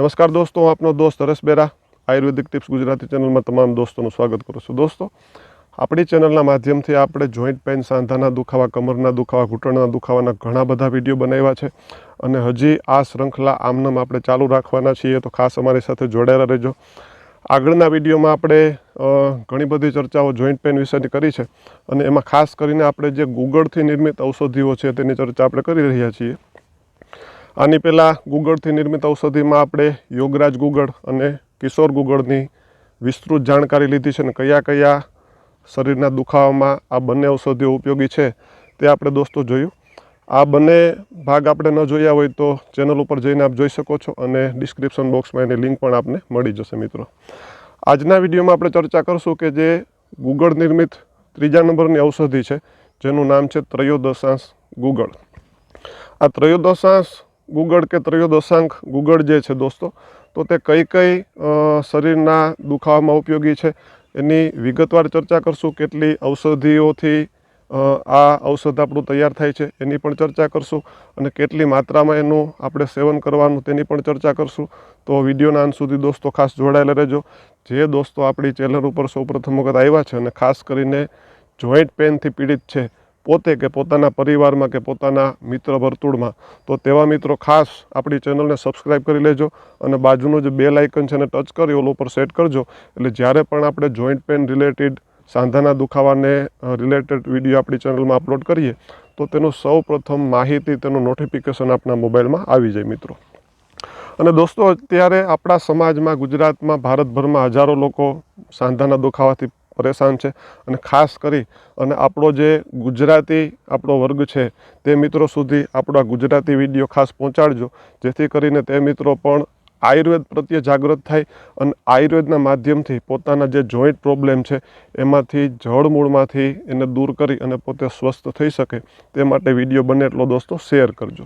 નમસ્કાર દોસ્તો, હું આપનો દોસ્ત હરેશ બેરા, આયુર્વેદિક ટિપ્સ ગુજરાતી ચેનલમાં તમામ દોસ્તોનું સ્વાગત કરું છું. દોસ્તો, આપણી ચેનલના માધ્યમથી આપણે જોઈન્ટ પેઇન, સાંધાના દુખાવા, કમરના દુખાવા, ઘૂંટણના દુખાવાના ઘણા બધા વીડિયો બનાવ્યા છે અને હજી આ શૃંખલા આમનામ આપણે ચાલુ રાખવાના છીએ, તો ખાસ અમારી સાથે જોડાયેલા રહેજો. આગળના વિડીયોમાં આપણે ઘણી બધી ચર્ચાઓ જોઈન્ટ પેઇન વિશેની કરી છે અને એમાં ખાસ કરીને આપણે જે ગૂગળથી નિર્મિત ઔષધિઓ છે તેની ચર્ચા આપણે કરી રહ્યા છીએ. આની પહેલાં ગુગળથી નિર્મિત ઔષધિમાં આપણે યોગરાજ ગુગળ અને કિશોર ગુગળની વિસ્તૃત જાણકારી લીધી છે અને કયા કયા શરીરના દુખાવામાં આ બંને ઔષધિઓ ઉપયોગી છે તે આપણે દોસ્તો જોયું. આ બંને ભાગ આપણે ન જોયા હોય તો ચેનલ ઉપર જઈને આપ જોઈ શકો છો અને ડિસ્ક્રિપ્શન બોક્સમાં એની લિંક પણ આપને મળી જશે મિત્રો. આજના વિડીયોમાં આપણે ચર્ચા કરશું કે જે ગુગળ નિર્મિત ત્રીજા નંબરની ઔષધિ છે, જેનું નામ છે ત્રયોદશાંશ ગુગળ. આ ત્રયોદશાંશ ગુગળ કે ત્રયોદશાંક ગુગળ જે છે દોસ્તો, તો તે કઈ કઈ શરીરના દુખાવામાં ઉપયોગી છે? એની વિગતવાર ચર્ચા કરશું. કેટલી ઔષધિઓથી આ ઔષધ આપણું તૈયાર થાય છે એની પણ ચર્ચા કરશું અને કેટલી માત્રામાં એનું આપણે સેવન કરવાનું તેની પણ ચર્ચા કરશું. તો વિડીયોના અંત સુધી દોસ્તો ખાસ જોડાયેલા રહેજો. જે દોસ્તો આપણી ચેનલ ઉપર સૌપ્રથમ વખત આવ્યા છે અને ખાસ કરીને જોઈન્ટ પેનથી પીડિત છે પોતે કે પોતાના પરિવારમાં કે પોતાના મિત્ર વર્તુળમાં. તો તેવા મિત્રો ખાસ આપણી ચેનલને સબસ્ક્રાઈબ કરી લેજો અને બાજુનું જે બેલ આઇકન છે એને ટચ કરી, ઓલો ઉપર સેટ કરજો. એટલે જ્યારે પણ આપણે જોઈન્ટ પેન રિલેટેડ સાંધાના દુખાવાને રિલેટેડ વીડિયો આપણી ચેનલમાં અપલોડ કરીએ, તો તેનું સૌ પ્રથમ માહિતી, તેનું નોટિફિકેશન આપણા મોબાઈલમાં આવી જાય મિત્રો. અને દોસ્તો, અત્યારે આપણા સમાજમાં ગુજરાતમાં ભારતભરમાં હજારો લોકો સાંધાના દુખાવાથી પરેશાન છે. અને ખાસ કરી અને આપણો જે ગુજરાતી આપણો વર્ગ છે, તે મિત્રો સુધી આપણા ગુજરાતી વીડિયો ખાસ પહોંચાડજો. જેથી કરીને તે મિત્રો પણ આયુર્વેદ પ્રત્યે જાગૃત થાય અને આયુર્વેદના માધ્યમથી પોતાના જે જોઈન્ટ પ્રોબ્લેમ છે, એમાંથી જળમૂળમાંથી એને દૂર કરી અને પોતે સ્વસ્થ થઈ શકે તે માટે વીડિયો બને એટલો દોસ્તો શેર કરજો.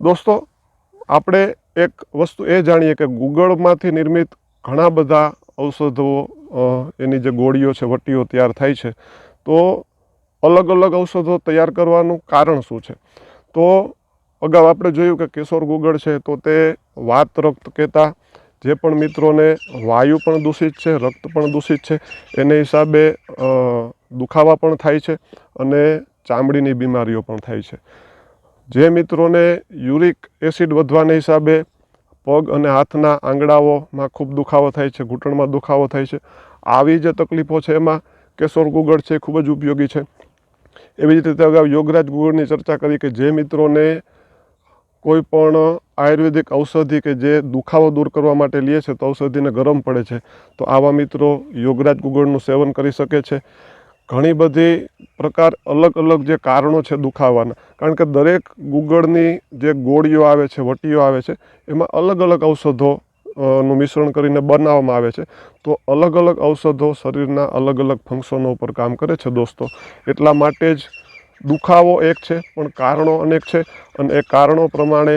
દોસ્તો, આપણે એક વસ્તુ એ જાણીએ કે ગૂગળમાંથી નિર્મિત ઘણા બધા ઔષધો એની જે ગોળીઓ છે, વટીઓ તૈયાર થાય છે, તો અલગ અલગ ઔષધો તૈયાર કરવાનું કારણ શું છે? તો અગાઉ આપણે જોયું કે કિશોર ગુગળ છે, તો તે વાત રક્ત કહેતા જે પણ મિત્રોને વાયુ પણ દૂષિત છે, રક્ત પણ દૂષિત છે, એને હિસાબે દુખાવા પણ થાય છે અને ચામડીની બીમારીઓ પણ થાય છે. જે મિત્રોને યુરિક એસિડ વધવાને હિસાબે પગ અને હાથના આંગળાઓમાં ખૂબ દુખાવો થાય છે, ઘૂંટણમાં દુખાવો થાય છે. આવી જે તકલીફો છે એમાં કેશોર ગુગળ છે ખૂબ જ ઉપયોગી છે. એવી જ રીતે અગાઉ યોગરાજ ગુગળની ચર્ચા કરી કે જે મિત્રોને કોઈ પણ આયુર્વેદિક ઔષધિ કે જે દુખાવો દૂર કરવા માટે લે છે તો ઔષધિને ગરમ પડે છે. તો આવા મિત્રો યોગરાજ ગુગળનું સેવન કરી શકે છે. ઘણી બધી પ્રકાર અલગ અલગ જે કારણો છે દુખાવાના. કારણ કે દરેક ગુગળની જે ગોળીઓ આવે છે, વટીઓ આવે છે, એમાં અલગ અલગ ઔષધો નું મિશ્રણ કરીને બનાવવામાં આવે છે. તો અલગ અલગ ઔષધો શરીરના અલગ અલગ ફંક્શનો ઉપર કામ કરે છે દોસ્તો. એટલા માટે જ દુખાવો એક છે, પણ કારણો અનેક છે. અને એ કારણો પ્રમાણે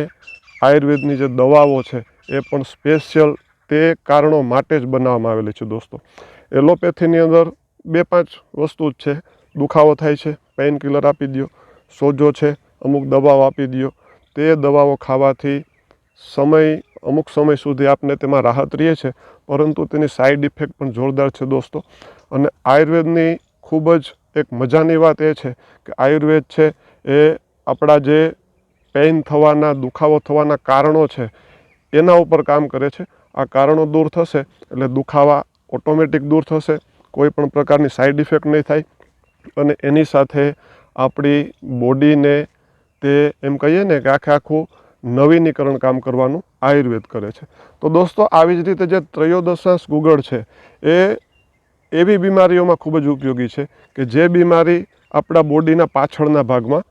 આયુર્વેદની જે દવાઓ છે, એ પણ સ્પેશિયલ તે કારણો માટે જ બનાવવામાં આવેલી છે દોસ્તો. એલોપેથીની અંદર બે પાંચ વસ્તુ જ છે. દુખાવો થાય છે પેઇન કિલર આપી દો સોજો છે, અમુક દવાઓ આપી દો તે દવાઓ ખાવાથી સમય, અમુક સમય સુધી આપને તેમાં રાહત રહે છે. પરંતુ તેની સાઈડ ઇફેક્ટ પણ જોરદાર છે દોસ્તો. અને આયુર્વેદની ખૂબ જ એક મજાની વાત એ છે કે આયુર્વેદ છે એ આપણા જે પેઇન થવાના, દુખાવો થવાના કારણો છે, એના ઉપર કામ કરે છે. આ કારણો દૂર થશે એટલે દુખાવા ઓટોમેટિક દૂર થશે. કોઈ પણ પ્રકારની સાઈડ ઇફેક્ટ નહીં થાય. અને એની સાથે આપણી બોડીને તે એમ કહીએ ને કે આખે આખું નવીનીકરણ કામ કરવાનું આયુર્વેદ કરે છે. તો દોસ્તો, આવી જ રીતે જે ત્રયોદશાંશ ગુગળ છે, એ એવી બીમારીઓમાં ખૂબ જ ઉપયોગી છે કે જે બીમારી આપણા બોડીના પાછળના ભાગમાં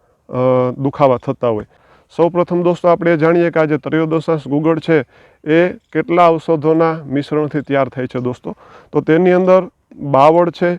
દુખાવા થતા હોય. સૌપ્રથમ દોસ્તો, આપણે એ જાણીએ કે આ જે ત્રયોદશાંશ ગુગળ છે, એ કેટલા ઔષધોના મિશ્રણથી તૈયાર થાય છે દોસ્તો? તો તેની અંદર બાવળ છે,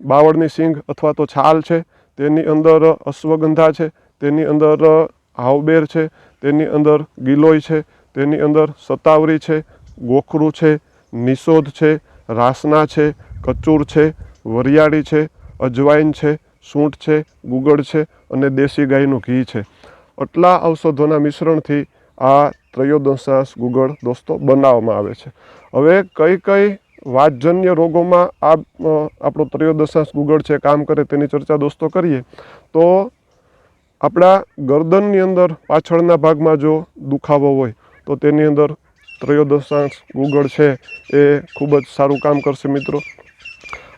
બાવળની સિંગ અથવા તો છાલ છે, તેની અંદર અશ્વગંધા છે, તેની અંદર હાવબેર છે, તેની અંદર ગિલોય છે, તેની અંદર સતાવરી છે, ગોખરું છે નિષોધ છે, રાસના છે, કચૂર છે, વરિયાળી છે અજવાઈન છે, સૂંઠ છે, ગુગળ છે અને દેશી ગાયનું ઘી છે. આટલા ઔષધોના મિશ્રણથી આ ત્રયોદશાસ ગુગળ દોસ્તો બનાવવામાં આવે છે. હવે કઈ કઈ વાતજન્ય રોગોમાં આ આપણો ત્રયોદશાંશ ગુગળ છે, કામ કરે તેની ચર્ચા દોસ્તો કરીએ, તો આપણા ગરદનની અંદર પાછળના ભાગમાં જો દુખાવો હોય, તો તેની અંદર ત્રયોદશાંશ ગુગળ છે, એ ખૂબ જ સારું કામ કરશે મિત્રો.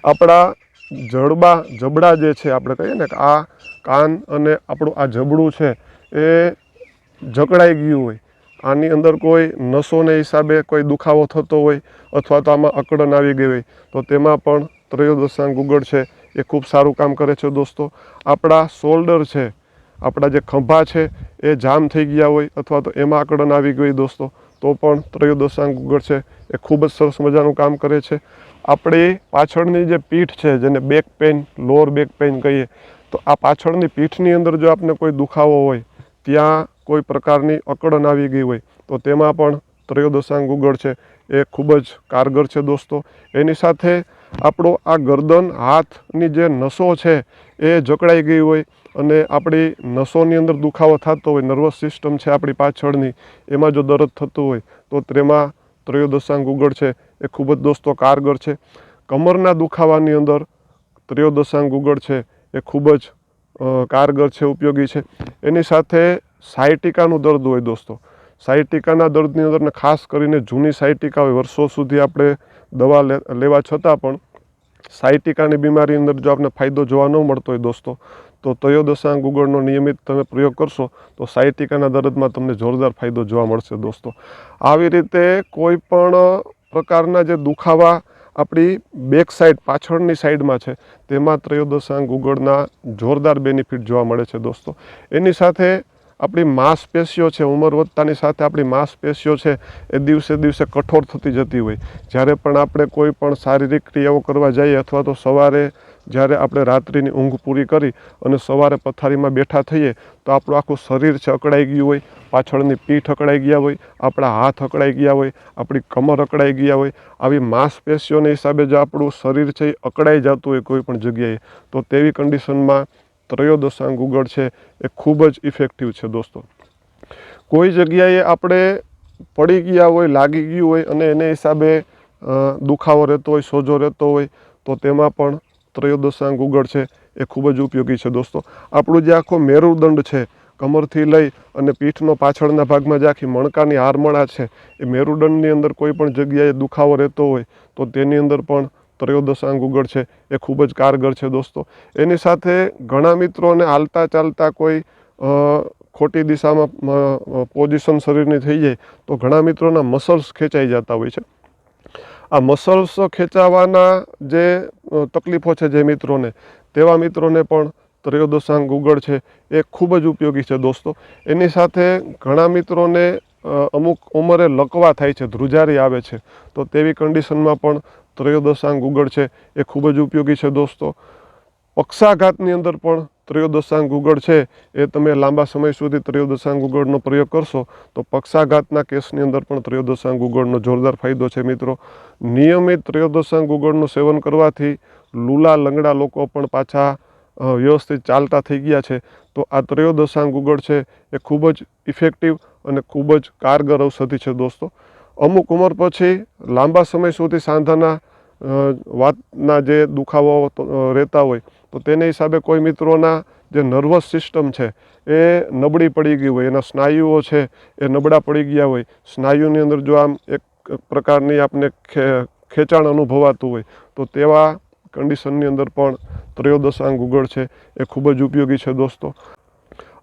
આપણા જડબા, જબડા જે છે, આપણે કહીએ ને કે આ કાન અને આપણું આ જબડું છે, એ જકડાઈ ગયું હોય આની અંદર કોઈ નસોને હિસાબે કોઈ દુખાવો થતો હોય અથવા તો આમાં અકડન આવી ગઈ હોય, તો તેમાં પણ ત્રયોદશાંગ ગુગળ છે એ ખૂબ સારું કામ કરે છે દોસ્તો. આપણા શોલ્ડર છે, આપણા જે ખભા છે એ જામ થઈ ગયા હોય અથવા તો એમાં આકડન આવી ગઈ દોસ્તો, તો પણ ત્રયોદશાંગ ગુગળ છે એ ખૂબ જ સરસ મજાનું કામ કરે છે. આપણી પાછળની જે પીઠ છે, જેને back pain lower back pain કહીએ, તો આ પાછળની પીઠની અંદર જો આપને કોઈ દુખાવો હોય, ત્યાં કોઈ પ્રકારની અકડન આવી ગઈ હોય, તો તેમાં પણ ત્રયોદશાંગ ગુગળ છે. એ ખૂબ જ કારગર છે દોસ્તો. એની સાથે આપણો આ ગરદન હાથની જે નસો છે, એ જકડાઈ ગઈ હોય અને આપણી નસોની અંદર દુખાવો થતો હોય નર્વસ સિસ્ટમ છે આપણી પાછળની, એમાં જો દર્દ થતું હોય, તો તેમાં ત્રયોદશાંગ ગુગળ છે. એ ખૂબ જ દોસ્તો કારગર છે. કમરના દુખાવાની અંદર ત્રયોદશાંગ ગુગળ છે. એ ખૂબ જ કારગર છે, ઉપયોગી છે. એની સાથે સાયટિકાનું દર્દ હોય દોસ્તો. સાયટિકાના દર્દની અંદર ને ખાસ કરીને જૂની સાયટિકા હોય, વર્ષો સુધી આપણે દવા લેવા છતાં પણ સાયટિકાની બીમારી અંદર જો આપણે ફાયદો જોવા ન મળતો હોય દોસ્તો, તો ત્રયોદશાંગ ગુગળનો નિયમિત તમે પ્રયોગ કરશો, તો સાયટિકાના દર્દમાં તમને જોરદાર ફાયદો જોવા મળશે દોસ્તો. આવી રીતે કોઈ પણ પ્રકારના જે દુખાવા આપણી બેક સાઈડ, પાછળની સાઈડમાં છે, તેમાં ત્રયોદશાંગ ગુગળના જોરદાર બેનિફિટ જોવા મળે છે દોસ્તો. એની સાથે આપણી માંસપેશીઓ છે ઉંમર વધતાની સાથે આપણી માંસપેશીઓ છે, એ દિવસે દિવસે કઠોર થતી જતી હોય. જ્યારે પણ આપણે કોઈ પણ શારીરિક ક્રિયાઓ કરવા જઈએ અથવા તો સવારે જ્યારે આપણે રાત્રિની ઊંઘ પૂરી કરી અને સવારે પથારીમાં બેઠા થઈએ, તો આપણું આખું શરીર છે અકળાઈ ગયું હોય, પાછળની પીઠ અકળાઈ ગયા હોય, આપણા હાથ અકળાઈ ગયા હોય, આપણી કમર અકળાઈ ગયા હોય. આવી માંસપેશીઓને હિસાબે જો આપણું શરીર છે એ અકળાઈ જતું હોય કોઈ પણ જગ્યાએ, તો તેવી કન્ડિશનમાં ત્રયોદશાંગ ગુગળ છે, એ ખૂબ જ ઇફેક્ટિવ છે દોસ્તો. કોઈ જગ્યાએ આપણે પડી ગયા હોય, લાગી ગયું હોય અને એને હિસાબે દુખાવો રહેતો હોય, સોજો રહેતો હોય, તો તેમાં પણ ત્રયોદશાંગ ગૂગળ છે, એ ખૂબ જ ઉપયોગી છે દોસ્તો. આપણું જે આખો મેરુદંડ છે, કમરથી લઈ અને પીઠનો પાછળના ભાગમાં જે આખી મણકાની હારમણા છે, એ મેરુદંડની અંદર કોઈ પણ જગ્યાએ દુખાવો રહેતો હોય, તો તેની અંદર પણ ત્રયોદશાંગ ગુગળ છે, એ ખૂબ જ કારગર છે દોસ્તો. એની સાથે ઘણા મિત્રોને હાલતા ચાલતા કોઈ ખોટી દિશામાં પોઝિશન શરીરની થઈ જાય, તો ઘણા મિત્રોના મસલ્સ ખેંચાઈ જતા હોય છે. આ મસલ્સ ખેંચાવાના જે તકલીફો છે જે મિત્રોને, તેવા મિત્રોને પણ ત્રયોદશાંગ ગુગળ છે, એ ખૂબ જ ઉપયોગી છે દોસ્તો. એની સાથે ઘણા મિત્રોને અમુક ઉંમરે લકવા થાય છે, ધ્રુજારી આવે છે, તો તેવી કન્ડિશનમાં પણ ત્રયોદશાંગ ગુગળ છે, એ ખૂબ જ ઉપયોગી છે દોસ્તો. પક્ષાઘાતની અંદર પણ ત્રયોદશાંગ ગુગળ છે, એ તમે લાંબા સમય સુધી ત્રયોદશાંગ ગુગળનો પ્રયોગ કરશો, તો પક્ષાઘાતના કેસની અંદર પણ ત્રયોદશાંગ ગુગળનો જોરદાર ફાયદો છે મિત્રો. નિયમિત ત્રયોદશાંગ ગુગળનું સેવન કરવાથી લૂલા લંગડા લોકો પણ પાછા વ્યવસ્થિત ચાલતા થઈ ગયા છે. તો આ ત્રયોદશાંગ ગુગળ છે, એ ખૂબ જ ઇફેક્ટિવ અને ખૂબ જ કારગર ઔષધિ છે દોસ્તો. અમુક ઉંમર પછી લાંબા સમય સુધી સાંધાના વાતના જે દુખાવો રહેતા હોય, તો તેને હિસાબે કોઈ મિત્રોના જે નર્વસ સિસ્ટમ છે, એ નબળી પડી ગઈ હોય. એના સ્નાયુઓ છે, એ નબળા પડી ગયા હોય. સ્નાયુની અંદર જો આમ એક પ્રકારની આપને ખેંચાણ અનુભવાતું હોય, તો તેવા કન્ડિશનની અંદર પણ ત્રયોદશાંગ ગુગળ છે. એ ખૂબ જ ઉપયોગી છે દોસ્તો.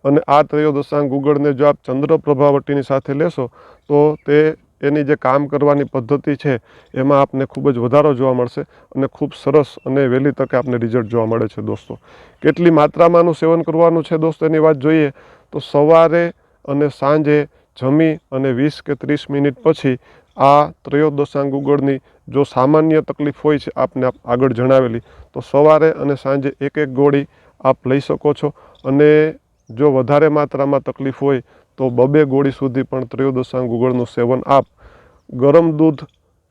અને આ ત્રયોદશાંગ ગુગળને જો આપ ચંદ્ર પ્રભાવટીની સાથે લેશો, તો તે એની જે કામ કરવાની પદ્ધતિ છે, એમાં આપને ખૂબ જ વધારો જોવા મળશે અને ખૂબ સરસ અને વહેલી તકે આપને રિઝલ્ટ જોવા મળે છે દોસ્તો. કેટલી માત્રામાં આનું સેવન કરવાનું છે દોસ્તો એની વાત જોઈએ, તો સવારે અને સાંજે જમી અને વીસ કે ત્રીસ મિનિટ પછી આ ત્રયોદશાંગ ઉગળની જો સામાન્ય તકલીફ હોય છે આપને આગળ જણાવેલી, તો સવારે અને સાંજે એક એક ગોળી આપ લઈ શકો છો અને જો વધારે માત્રામાં તકલીફ હોય તો બબે ગોળી સુધી પણ ત્રયોદશાંગ ગુગળનું સેવન આપ. ગરમ દૂધ,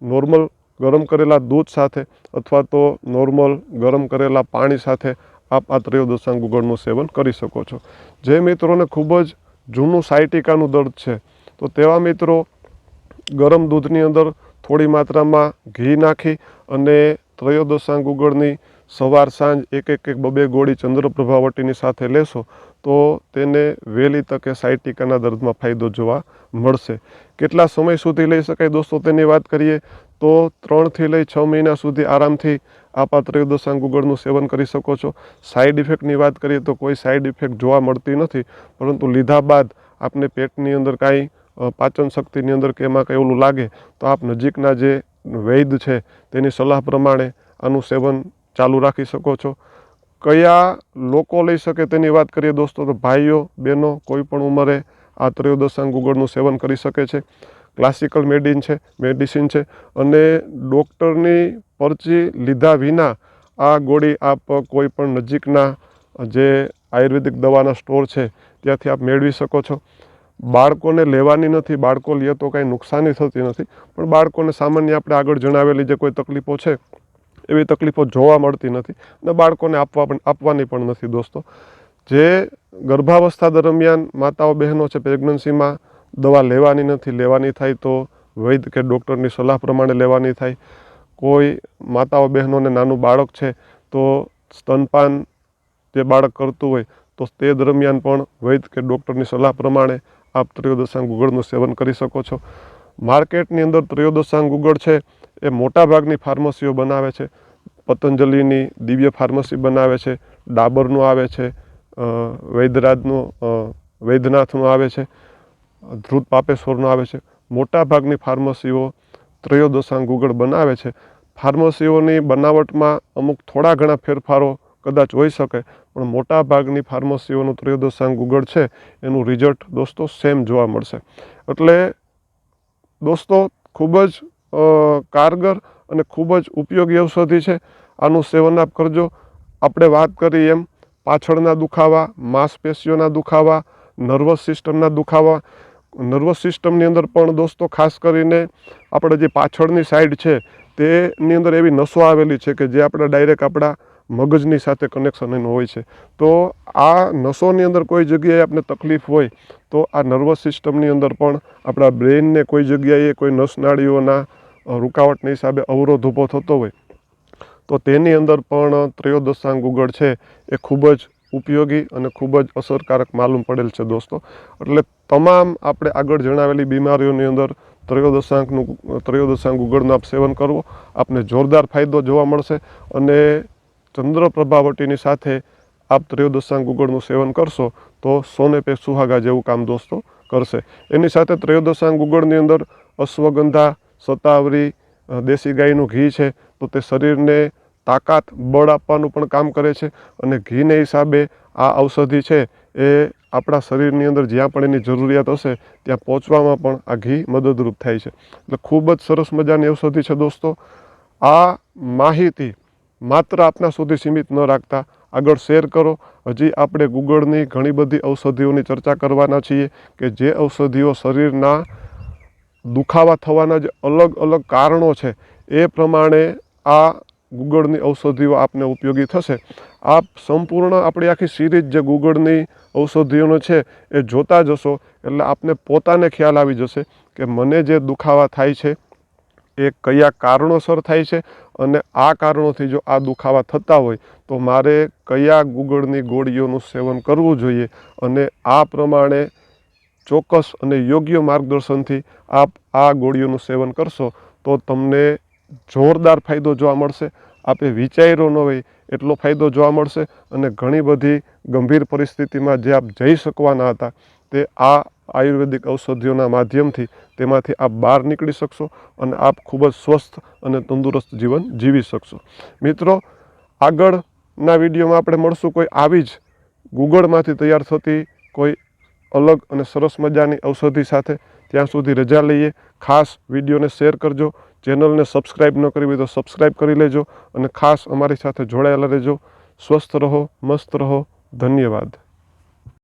નોર્મલ ગરમ કરેલા દૂધ સાથે અથવા તો નોર્મલ ગરમ કરેલા પાણી સાથે આપ આ ત્રયોદશાંગ ગુગળનું સેવન કરી શકો છો. જે મિત્રોને ખૂબ જ જૂનું સાયટિકાનું દર્દ છે, તો તેવા મિત્રો ગરમ દૂધની અંદર થોડી માત્રામાં ઘી નાખી અને ત્રયોદશાંગ ગુગળની સવાર સાંજ એક એક એક બબે ગોળી ચંદ્રપ્રભાવટીની સાથે લેશો તો તેને વહેલી તકે સાયટિકાના દર્દમાં ફાયદો જોવા મળશે કેટલા સમય સુધી લઈ શકાય દોસ્તો તેની વાત કરીએ તો ત્રણથી લઈ છ મહિના સુધી આરામથી આપ ત્રયોદશાંગ ગુગળનું સેવન કરી શકો છો સાઈડ ઇફેક્ટની વાત કરીએ તો કોઈ સાઈડ ઇફેક્ટ જોવા મળતી નથી, પરંતુ લીધા બાદ આપને પેટની અંદર કાંઈ પાચન શક્તિની અંદર કે એમાં કંઈ ઓલું લાગે, તો આપ નજીકના જે વૈદ છે, તેની સલાહ પ્રમાણે આનું સેવન ચાલુ રાખી શકો છો. કયા લોકો લઈ શકે તેની વાત કરીએ દોસ્તો, તો ભાઈઓ, બહેનો કોઈ પણ ઉંમરે આ ત્રયોદશાંગ ગુગળનું સેવન કરી શકે છે. ક્લાસિકલ મેડિન છે મેડિસિન છે, અને ડૉક્ટરની પરચી લીધા વિના આ ગોળી આપ કોઈ પણ નજીકના જે આયુર્વેદિક દવાના સ્ટોર છે, ત્યાંથી આપ મેળવી શકો છો. બાળકોને લેવાની નથી, બાળકો લે તો કાંઈ નુકસાની થતી નથી. પણ બાળકોને સામાન્ય આપણે આગળ જણાવેલી જે કોઈ તકલીફો છે, એવી તકલીફો જોવા મળતી નથી અને બાળકોને આપવા પણ, આપવાની પણ નથી દોસ્તો. જે ગર્ભાવસ્થા દરમિયાન માતાઓ બહેનો છે, પ્રેગ્નન્સીમાં દવા લેવાની નથી, લેવાની થાય તો વૈદ કે ડૉક્ટરની સલાહ પ્રમાણે લેવાની થાય. કોઈ માતાઓ બહેનોને નાનું બાળક છે તો સ્તનપાન જે બાળક કરતું હોય તો તે દરમિયાન પણ વૈદ કે ડૉક્ટરની સલાહ પ્રમાણે આપ ત્રયોદશાંગ ગુગળનું સેવન કરી શકો છો. માર્કેટની અંદર ત્રયોદશાંગ ગુગળ છે, એ મોટાભાગની ફાર્મસીઓ બનાવે છે. પતંજલિની દિવ્ય ફાર્મસી બનાવે છે, ડાબરનું આવે છે વૈદ્યરાજનું વૈદ્યનાથનું આવે છે ધ્રુત પાપેશ્વરનું આવે છે. મોટાભાગની ફાર્મસીઓ ત્રયોદશાંગ ગુગળ બનાવે છે. ફાર્મસીઓની બનાવટમાં અમુક થોડા ઘણા ફેરફારો કદાચ હોઈ શકે પણ મોટા ભાગની ફાર્મસીઓનું ત્રયોદશાંગ ગુગળ છે, એનું રિઝલ્ટ દોસ્તો સેમ જોવા મળશે. એટલે દોસ્તો ખૂબ જ કારગર અને ખૂબ જ ઉપયોગી ઔષધિ છે. આનું સેવન આપ કરજો. આપણે વાત કરી એમ, પાછળના દુખાવા, માંસપેશીઓના દુખાવા નર્વસ સિસ્ટમના દુખાવા. નર્વસ સિસ્ટમની અંદર પણ દોસ્તો ખાસ કરીને આપણે જે પાછળની સાઈડ છે, તેની અંદર એવી નસો આવેલી છે કે જે આપણા ડાયરેક્ટ આપણા મગજની સાથે કનેક્શન એનું હોય છે. તો આ નસોની અંદર કોઈ જગ્યાએ આપણે તકલીફ હોય, તો આ નર્વસ સિસ્ટમની અંદર પણ આપણા બ્રેઇનને કોઈ જગ્યાએ કોઈ નસનાળીઓના રૂકાવટના હિસાબે અવરોધ ઊભો થતો હોય. તો તેની અંદર પણ ત્રયોદશાંગ ગુગળ છે, એ ખૂબ જ ઉપયોગી અને ખૂબ જ અસરકારક માલુમ પડેલ છે દોસ્તો. એટલે તમામ આપણે આગળ જણાવેલી બીમારીઓની અંદર ત્રયોદશાંકનું ત્રયોદશાંગ ગુગળનું આપ સેવન કરવો, આપને જોરદાર ફાયદો જોવા મળશે અને ચંદ્ર પ્રભાવટીની સાથે આપ ત્રયોદશાંગ ગુગળનું સેવન કરશો, તો સોને પે સુહાગા જેવું કામ દોસ્તો કરશે. એની સાથે ત્રયોદશાંગ ગુગળની અંદર અશ્વગંધા, સતાવરી દેશી ગાયનું ઘી છે, તો તે શરીરને તાકાત, બળ આપવાનું પણ કામ કરે છે અને ઘીને હિસાબે આ ઔષધિ છે એ આપણા શરીરની અંદર જ્યાં પણ એની જરૂરિયાત હશે, ત્યાં પહોંચવામાં પણ આ ઘી મદદરૂપ થાય છે. એટલે ખૂબ જ સરસ મજાની ઔષધિ છે દોસ્તો. આ માહિતી માત્ર આપના સુધી સીમિત ન રાખતા આગળ શેર કરો. હજી આપણે ગુગળની ઘણી બધી ઔષધિઓની ચર્ચા કરવાના છીએ કે જે ઔષધિઓ શરીરના દુખાવા થવાના જે અલગ અલગ કારણો છે, એ પ્રમાણે આ ગુગળની ઔષધિઓ આપને ઉપયોગી થશે. આપ સંપૂર્ણ આપણી આખી સિરીઝ જે ગુગળની ઔષધિઓનો છે, એ જોતા જશો એટલે આપને પોતાને ખ્યાલ આવી જશે કે મને જે દુખાવા થાય છે એ કયા કારણોસર થાય છે અને આ કારણોથી જો આ દુખાવા થતા હોય, તો મારે કયા ગુગળની ગોળીઓનું સેવન કરવું જોઈએ અને આ પ્રમાણે ચોક્કસ અને યોગ્ય માર્ગદર્શનથી આપ આ ગોળીઓનું સેવન કરશો, તો તમને જોરદાર ફાયદો જોવા મળશે. આપે વિચાર્યો ન હોય એટલો ફાયદો જોવા મળશે અને ઘણી બધી ગંભીર પરિસ્થિતિમાં જે આપ જઈ શકવાના હતા, તે આ આયુર્વેદિક ઔષધિઓના માધ્યમથી તેમાંથી આપ બહાર નીકળી શકશો અને આપ ખૂબ જ સ્વસ્થ અને તંદુરસ્ત જીવન જીવી શકશો. મિત્રો, આગળના વિડીયોમાં આપણે મળશું કોઈ આવી જ ગૂગળમાંથી તૈયાર થતી કોઈ અલગ અને સરસ મજાની ઔષધિ સાથે. ત્યાં સુધી રજા લઈએ. ખાસ વિડીયોને શેર કરજો. ચેનલને સબસ્ક્રાઈબ ન કરવી તો સબસ્ક્રાઈબ કરી લેજો અને ખાસ અમારી સાથે જોડાયેલા રહેજો. સ્વસ્થ રહો, મસ્ત રહો. ધન્યવાદ.